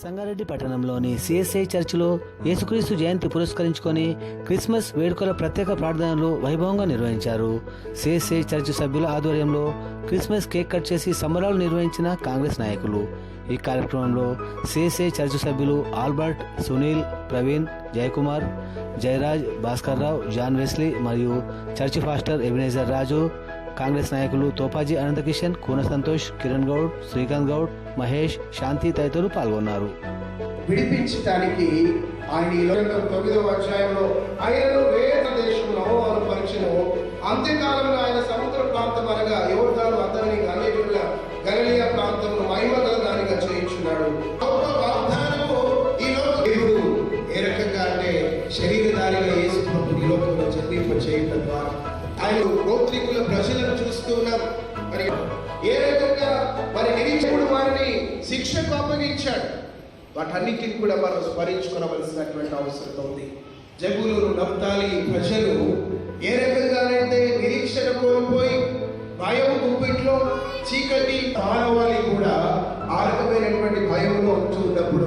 సంగారెడ్డి పట్టణంలోని సిఎస్ఐ చర్చిలో యేసుక్రీస్తు జయంతి పురస్కరించుకొని క్రిస్మస్ వేడుకల ప్రత్యేక ప్రార్థనలు వైభవంగా నిర్వహించారు. సిఎస్ఐ చర్చ్ సభ్యుల ఆధ్వర్యంలో క్రిస్మస్ కేక్ కట్ చేసి సంబరాలు నిర్వహించిన కాంగ్రెస్ నాయకులు. ఈ కార్యక్రమంలో సిఎస్ఐ చర్చ్ సభ్యులు Albert Sunil Praveen Jayakumar Jayaraj Bhaskar Rao John Wesley మరియు church pastor Ebenezer Raju Congress నాయకులు తోపాజీ అనంతకిషన్ కూన సంతోష్ కిరణ్ గౌడ్ శ్రీకాంత్ గౌడ్ మహేష్ శాంతి తదితరులు పాల్గొన్నారు. విడిపించడానికి ఆయన తొమ్మిదవ అధ్యాయంలో ఆయనను వేద దేశంలో అవమానం పరిచను అంత్యకాలంలో ఆయన సముద్ర ప్రాంతం అనగా యోర్దాను అతని గలీల గలీయ ప్రాంతంలో మహిమగల దానిగా చేయించున్నాడు దేవుడు ఏ రకంగా అంటే శరీరధారిగా యేసు ఈ లోకంలో చెల్లింప చేయటం ద్వారా ఆయన గోత్రికుల ప్రజలను చూస్తూ ఉన్నాం. మరి ఏ రకంగా మరి నిరీక్షకుడు వారిని శిక్షకు అప్పగించాడు? వాటన్నిటిని కూడా మనం స్మరించుకోవలసినటువంటి అవసరం ఉంది. జగులు నప్తాలి ప్రజలు ఏ రకంగానైతే నిరీక్షణ కోల్పోయి భయం గుప్పిట్లో చీకటి మానవాళి కూడా ఆ రకమైనటువంటి భయంలో ఉంటున్నప్పుడు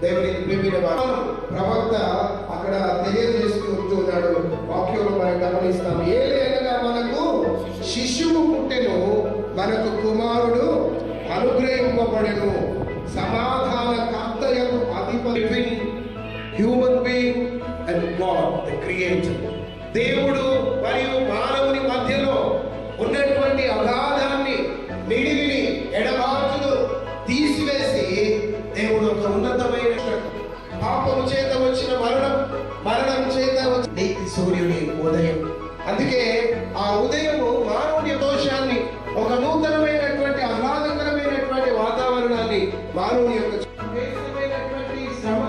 ఉన్నప్పుడు ప్రేమిన వారు ప్రవక్త అక్కడ తెలియజేస్తూ ఉంటున్నాడు వాక్యంలో మనం గమనిస్తాం ఏదైనా మనకు శిశువు పుట్టెను మనకు కుమారుడు అనుగ్రహింపబడెను. సమాధాన కర్తయకు అధిపతి human being and God the creator దేవుడు మరియు మానవుని మధ్యలో ఉన్నట్టు మానవుని యొక్క శ్రమ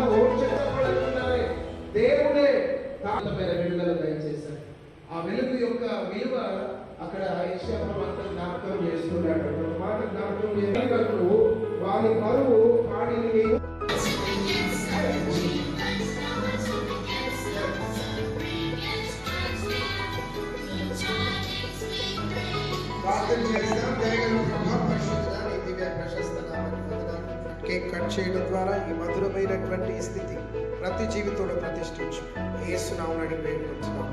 దేవుడే తాళమైన విడుదల దయచేశాడు. ఆ వెలుగు యొక్క విలువ అక్కడ ఐశ్వర్యం జ్ఞాపకం చేస్తున్నాడు. మాట జ్ఞాపకం చేసినప్పుడు వారి కేక్ కట్ చేయడం ద్వారా ఈ మధురమైనటువంటి స్థితి ప్రతి జీవితంలో ప్రతిష్ఠించు ఏసునామని అడిగి వేడుకుంటున్నాం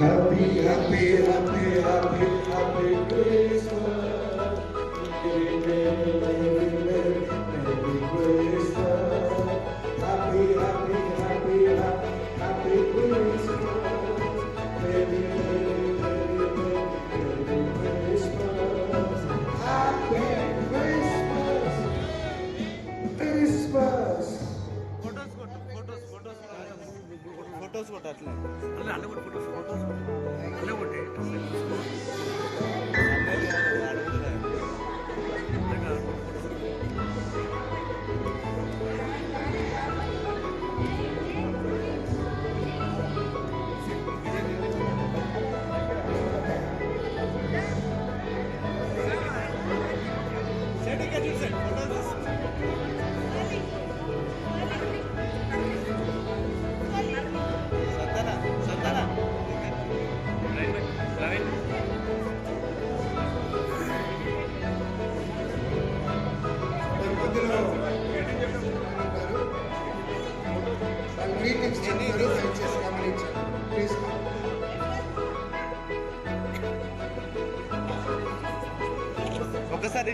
Happy, happy, happy, happy, happy Christmas. మధ్యలో చెప్తారు దయచేసి గమనించండి ప్లీజ్ ఒకసారి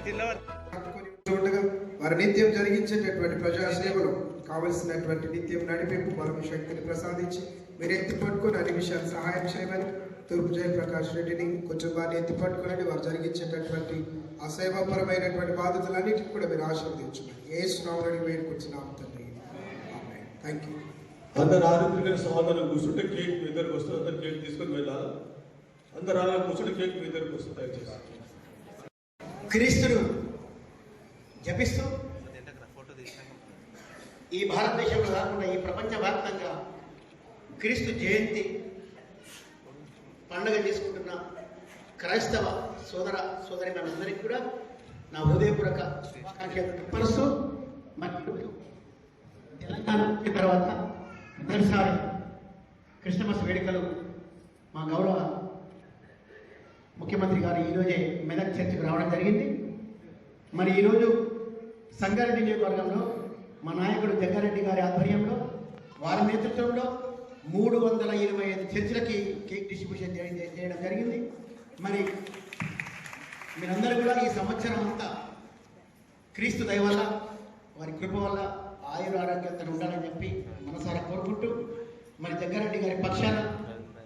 వారి నిత్యం జరిగించేటటువంటి ప్రజాసేవలు కావలసినటువంటి నిత్యం నడిపింపు మనకు శక్తిని ప్రసాదించి మీరు ఎత్తి పట్టుకుని అన్ని విషయాలు సహాయం చేయమని తూర్పు జయప్రకాష్ రెడ్డిని కొంచెం వారిని ఎత్తి పట్టుకొని వారు జరిగించేటటువంటి ఆ సేవాపరమైనటువంటి బాధ్యతలన్నిటిని కూడా మీరు ఆశీర్వదించమని. ఏ స్నామని వేడుకొచ్చినాం తండ్రి. థ్యాంక్ యూ అందరు ఆరోగ్యంగా సమాధానం కూర్చుంటే కేక్ మీ దగ్గరకు వస్తుంది అందరు కేక్ తీసుకొని వెళ్ళాలి? అందరు అలా కూర్చుంటే కేక్ మీ దగ్గరకు వస్తుంది దయచేసి. క్రీస్తును జపిస్తూ ఈ భారతదేశంలో కాకుండా ఈ ప్రపంచవ్యాప్తంగా క్రీస్తు జయంతి పండుగ చేసుకుంటున్న. క్రైస్తవ సోదర సోదరి మనందరికీ కూడా నా హృదయపూర్వక శుభాకాంక్షలు తెలియపరుస్తూ మరియు తెలంగాణ వచ్చిన తర్వాత మొదటిసారి క్రిస్టమస్ వేడుకలు మా గౌరవ ముఖ్యమంత్రి గారు ఈరోజే మెదక్ చర్చికి రావడం జరిగింది. మరి ఈరోజు సంగారెడ్డి నియోజకవర్గంలో మా నాయకుడు జగ్గారెడ్డి గారి ఆధ్వర్యంలో వారి నేతృత్వంలో మూడు వందల ఇరవై ఐదు చర్చిలకి కేక్ డిస్ట్రిబ్యూషన్ చేయడం జరిగింది. మరి మీరందరూ కూడా ఈ సంవత్సరం అంతా క్రీస్తు దయ వల్ల వారి కృప వల్ల ఆయుర ఆరోగ్యంతో ఉండాలని చెప్పి మనసారా కోరుకుంటూ మరి జగ్గారెడ్డి గారి పక్షాన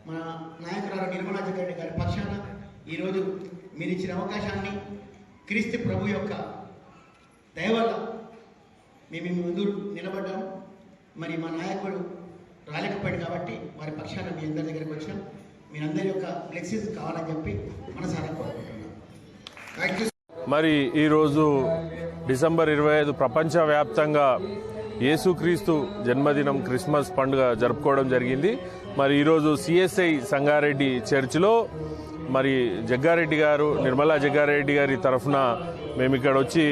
మన నాయకురాలు నిర్మలా జగ్గారెడ్డి గారి పక్షాన ఈరోజు మీరు ఇచ్చిన అవకాశాన్ని క్రీస్తు ప్రభు యొక్క దయ వల్ల మేము ముందు నిలబడ్డాము. మరి మా నాయకుడు రాలేకపోయాడు కాబట్టి వారి పక్షాన మీ అందరి దగ్గరికి వచ్చినాం మీరందరి యొక్క ఫ్లెక్సీస్ కావాలని చెప్పి మనసారా థ్యాంక్ యూ మరి ఈరోజు డిసెంబర్ ఇరవై ఐదు ప్రపంచవ్యాప్తంగా యేసుక్రీస్తు జన్మదినం క్రిస్మస్ పండుగ జరుపుకోవడం జరిగింది. మరి ఈరోజు సిఎస్ఐ సంగారెడ్డి చర్చిలో మరి జగ్గారెడ్డి గారు నిర్మలా జగ్గారెడ్డి గారి తరఫున మేము ఇక్కడ వచ్చి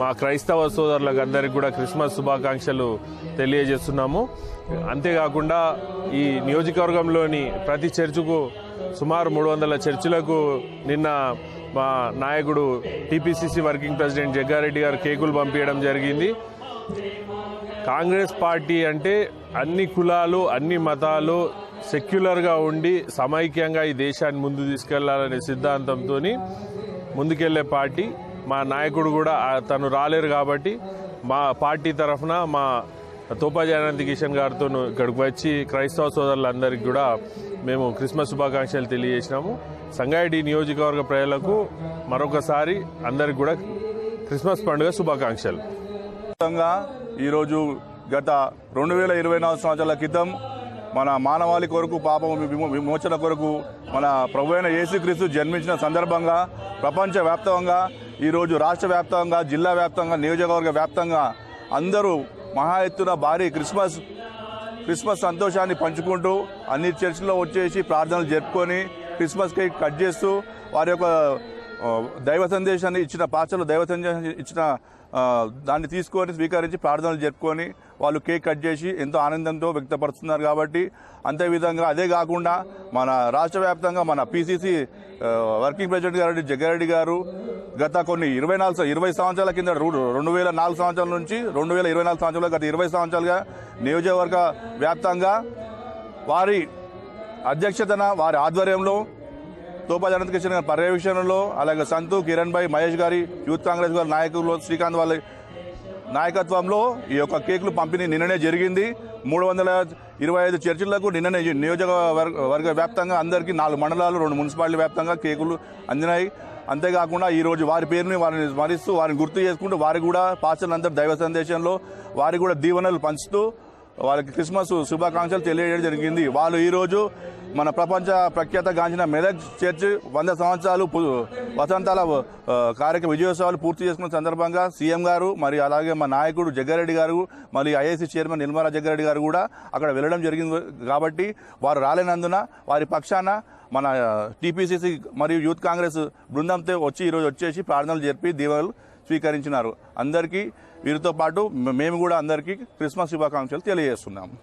మా క్రైస్తవ సోదరులకు అందరికి కూడా క్రిస్మస్ శుభాకాంక్షలు తెలియజేస్తున్నాము. అంతేకాకుండా ఈ నియోజకవర్గంలోని ప్రతి చర్చుకు సుమారు మూడు వందల చర్చిలకు నిన్న మా నాయకుడు టీపీసీసీ వర్కింగ్ ప్రెసిడెంట్ జగ్గారెడ్డి గారు కేకులు పంపించడం జరిగింది. కాంగ్రెస్ పార్టీ అంటే అన్ని కులాలు అన్ని మతాలు సెక్యులర్గా ఉండి సమైక్యంగా ఈ దేశాన్ని ముందు తీసుకెళ్ళాలనే సిద్ధాంతంతో ముందుకెళ్ళే పార్టీ మా నాయకుడు కూడా తను రాలేరు కాబట్టి మా పార్టీ తరఫున మా తోపాజానంతి కిషన్ గారితో ఇక్కడికి వచ్చి క్రైస్తవ సోదరులందరికీ కూడా మేము క్రిస్మస్ శుభాకాంక్షలు తెలియజేసినాము. సంగారెడ్డి నియోజకవర్గ ప్రజలకు మరొకసారి అందరికి కూడా క్రిస్మస్ పండుగ శుభాకాంక్షలు. ఈరోజు గత రెండు వేల ఇరవై నాలుగు సంవత్సరాల క్రితం మన మానవాళి కొరకు పాపం విమోచన కొరకు మన ప్రభు అయిన యేసుక్రీస్తు జన్మించిన సందర్భంగా ప్రపంచ వ్యాప్తంగా ఈరోజు రాష్ట్ర వ్యాప్తంగా జిల్లా వ్యాప్తంగా నియోజకవర్గ వ్యాప్తంగా అందరూ మహా ఎత్తున భారీ క్రిస్మస్ క్రిస్మస్ సంతోషాన్ని పంచుకుంటూ అన్ని చర్చిలో వచ్చేసి ప్రార్థనలు జరుపుకొని క్రిస్మస్ కేక్ కట్ చేస్తూ వారి యొక్క దైవ సందేశాన్ని ఇచ్చిన పాత్రలు దైవ సందేశాన్ని ఇచ్చిన దాన్ని తీసుకొని స్వీకరించి ప్రార్థనలు జరుపుకొని వాళ్ళు కేక్ కట్ చేసి ఎంతో ఆనందంతో వ్యక్తపరుస్తున్నారు కాబట్టి అంతే విధంగా అదే కాకుండా మన రాష్ట్ర వ్యాప్తంగా మన పిసిసి వర్కింగ్ ప్రెసిడెంట్ గారు జగ్గారెడ్డి గారు గత కొన్ని ఇరవై నాలుగు ఇరవై సంవత్సరాల కింద రెండు వేల నాలుగు సంవత్సరాల నుంచి రెండు వేల ఇరవై నాలుగు సంవత్సరాలు గత ఇరవై సంవత్సరాలుగా నియోజకవర్గ వ్యాప్తంగా వారి అధ్యక్షతన వారి ఆధ్వర్యంలో తోపా జనంత్ కిషన్ గారి పర్యవేక్షణలో అలాగే సంతు కిరణ్ భాయ్ మహేష్ గారి యూత్ కాంగ్రెస్ గారి నాయకులు శ్రీకాంత్ వాళ్ళ నాయకత్వంలో ఈ యొక్క కేకులు పంపిణీ నిన్ననే జరిగింది. మూడు వందల ఇరవై ఐదు చర్చిలకు నిన్ననే నియోజకవర్గ వర్గ వ్యాప్తంగా అందరికీ నాలుగు మండలాలు రెండు మున్సిపాలిటీ వ్యాప్తంగా కేకులు అందినాయి. అంతేకాకుండా ఈరోజు వారి పేరుని వారిని స్మరిస్తూ వారిని గుర్తు చేసుకుంటూ వారికి కూడా పాస్టర్లందరూ దైవ సందేశంలో వారికి కూడా దీవెనలు పంచుతూ వాళ్ళకి క్రిస్మస్ శుభాకాంక్షలు తెలియజేయడం జరిగింది. వాళ్ళు ఈరోజు మన ప్రపంచ ప్రఖ్యాత గాంచిన మెదక్ చర్చ్ వంద సంవత్సరాలు వసంతాల కార్యక్రమ విజయోత్సవాలు పూర్తి చేసుకున్న సందర్భంగా సీఎం గారు మరి అలాగే మా నాయకుడు జగ్గారెడ్డి గారు మరి ఐఏసీ చైర్మన్ నిర్మలా జగ్గారెడ్డి గారు కూడా అక్కడ వెళ్ళడం జరిగింది కాబట్టి వారు రాలేనందున వారి పక్షాన మన టీపీసీసీ మరియు యూత్ కాంగ్రెస్ బృందంతో వచ్చి ఈరోజు వచ్చేసి ప్రార్థనలు జరిపి దీవెనలు స్వీకరించినారు. అందరికీ వీరితో పాటు మేము కూడా అందరికీ క్రిస్మస్ శుభాకాంక్షలు తెలియజేస్తున్నాము